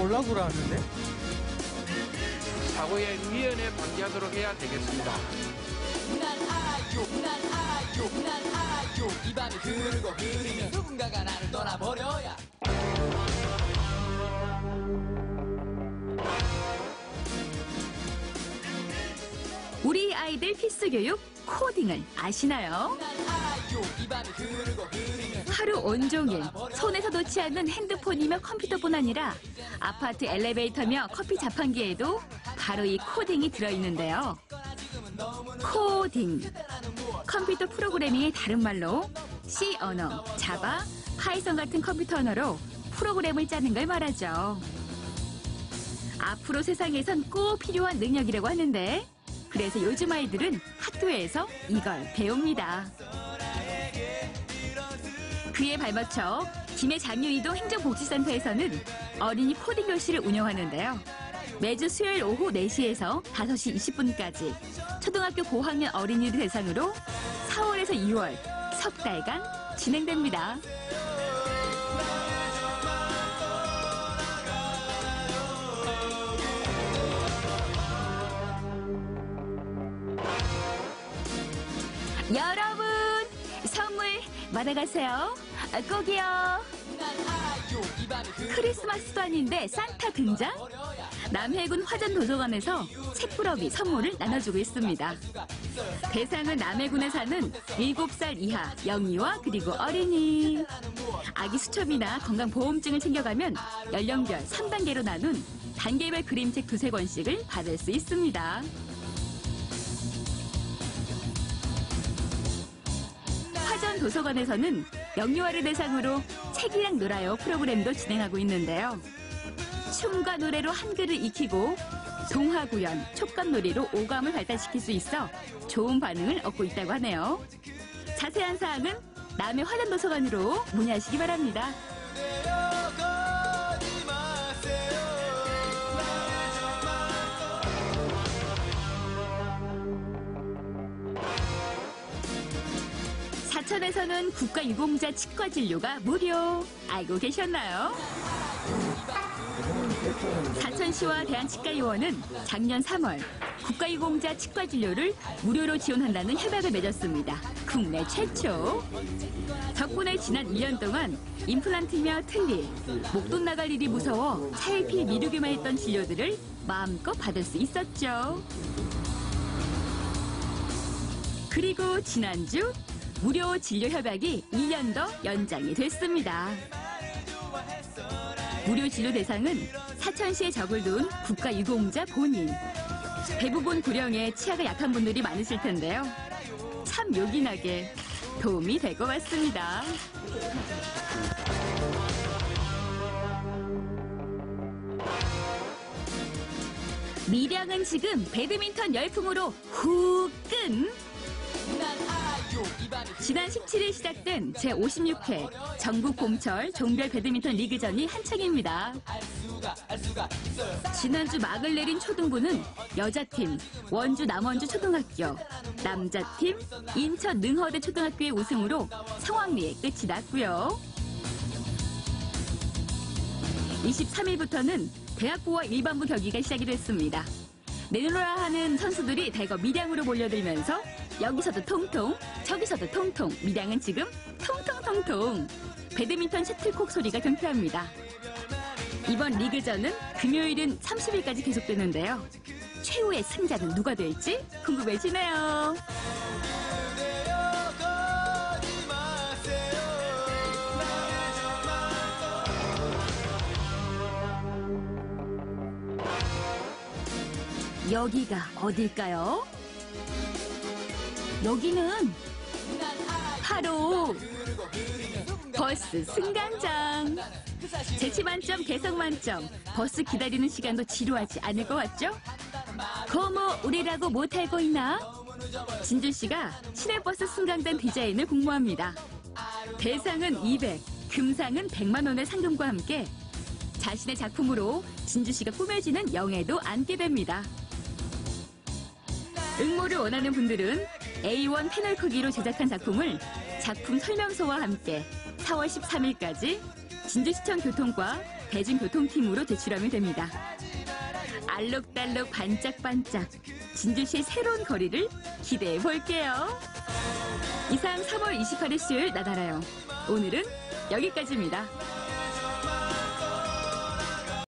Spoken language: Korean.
놀라고 그러는데? 사고에 미연에 방지하도록 해야 되겠습니다. 난 알아요 난 알아요 난 알아요 이 밤이 흐르고 흐르면 누군가가 나를 떠나버려야 우리 아이들 필수 교육 코딩을 아시나요? 난 알아요 이 밤이 흐르고 흐르면 하루 온종일 손에서 놓지 않는 핸드폰이며 컴퓨터뿐 아니라 아파트 엘리베이터며 커피 자판기에도 바로 이 코딩이 들어있는데요. 코딩. 컴퓨터 프로그래밍의 다른 말로 C 언어, 자바, 파이썬 같은 컴퓨터 언어로 프로그램을 짜는 걸 말하죠. 앞으로 세상에선 꼭 필요한 능력이라고 하는데 그래서 요즘 아이들은 학교에서 이걸 배웁니다. 그에 발맞춰 김해 장유이동 행정복지센터에서는 어린이 코딩 교실을 운영하는데요. 매주 수요일 오후 4시에서 5시 20분까지 초등학교 고학년 어린이들 대상으로 4월에서 2월 석 달간 진행됩니다. 여러분 선물 받아가세요. 아, 꼭이요. 크리스마스도 아닌데 산타 등장? 남해군 화전도서관에서 책부러기 선물을 나눠주고 있습니다. 대상은 남해군에 사는 7살 이하 영유아 그리고 어린이. 아기 수첩이나 건강보험증을 챙겨가면 연령별 3단계로 나눈 단계별 그림책 두세 권씩을 받을 수 있습니다. 화전 도서관에서는 영유아를 대상으로 책이랑 놀아요 프로그램도 진행하고 있는데요. 춤과 노래로 한글을 익히고 동화 구연, 촉감놀이로 오감을 발달시킬 수 있어 좋은 반응을 얻고 있다고 하네요. 자세한 사항은 남해 화전 도서관으로 문의하시기 바랍니다. 사천에서는 국가유공자 치과 진료가 무료. 알고 계셨나요? 사천시와 대한치과의원은 작년 3월 국가유공자 치과 진료를 무료로 지원한다는 협약을 맺었습니다. 국내 최초. 덕분에 지난 1년 동안 임플란트며 틀니, 목돈 나갈 일이 무서워 차일피일 미루기만 했던 진료들을 마음껏 받을 수 있었죠. 그리고 지난주 무료 진료 협약이 1년 더 연장이 됐습니다. 무료 진료 대상은 사천시에 적을 둔 국가유공자 본인. 대부분 구령에 치아가 약한 분들이 많으실 텐데요. 참 요긴하게 도움이 될 것 같습니다. 미량은 지금 배드민턴 열풍으로 후 끈! 지난 17일 시작된 제56회 전국 봄철 종별 배드민턴 리그전이 한창입니다. 지난주 막을 내린 초등부는 여자팀 원주 남원주 초등학교, 남자팀 인천 능허대 초등학교의 우승으로 성황리에 끝이 났고요. 23일부터는 대학부와 일반부 경기가 시작이 됐습니다. 내놓으라 하는 선수들이 대거 밀양으로 몰려들면서 여기서도 통통, 저기서도 통통, 밀양은 지금 통통통통. 배드민턴 셔틀콕 소리가 경쾌합니다. 이번 리그전은 금요일은 30일까지 계속되는데요. 최후의 승자는 누가 될지 궁금해지네요. 여기가 어딜까요? 여기는 바로 버스 승강장. 재치 만점, 개성 만점. 버스 기다리는 시간도 지루하지 않을 것 같죠? 거모 우리라고 못 알고 있나? 진주 씨가 시내버스 승강장 디자인을 공모합니다. 대상은 200, 금상은 100만 원의 상금과 함께 자신의 작품으로 진주 씨가 꾸며지는 영예도 안게 됩니다. 응모를 원하는 분들은 A1 패널 크기로 제작한 작품을 작품 설명서와 함께 4월 13일까지 진주시청 교통과 대중교통팀으로 제출하면 됩니다. 알록달록 반짝반짝 진주시의 새로운 거리를 기대해 볼게요. 이상 3월 28일 수요일 나달아요. 오늘은 여기까지입니다.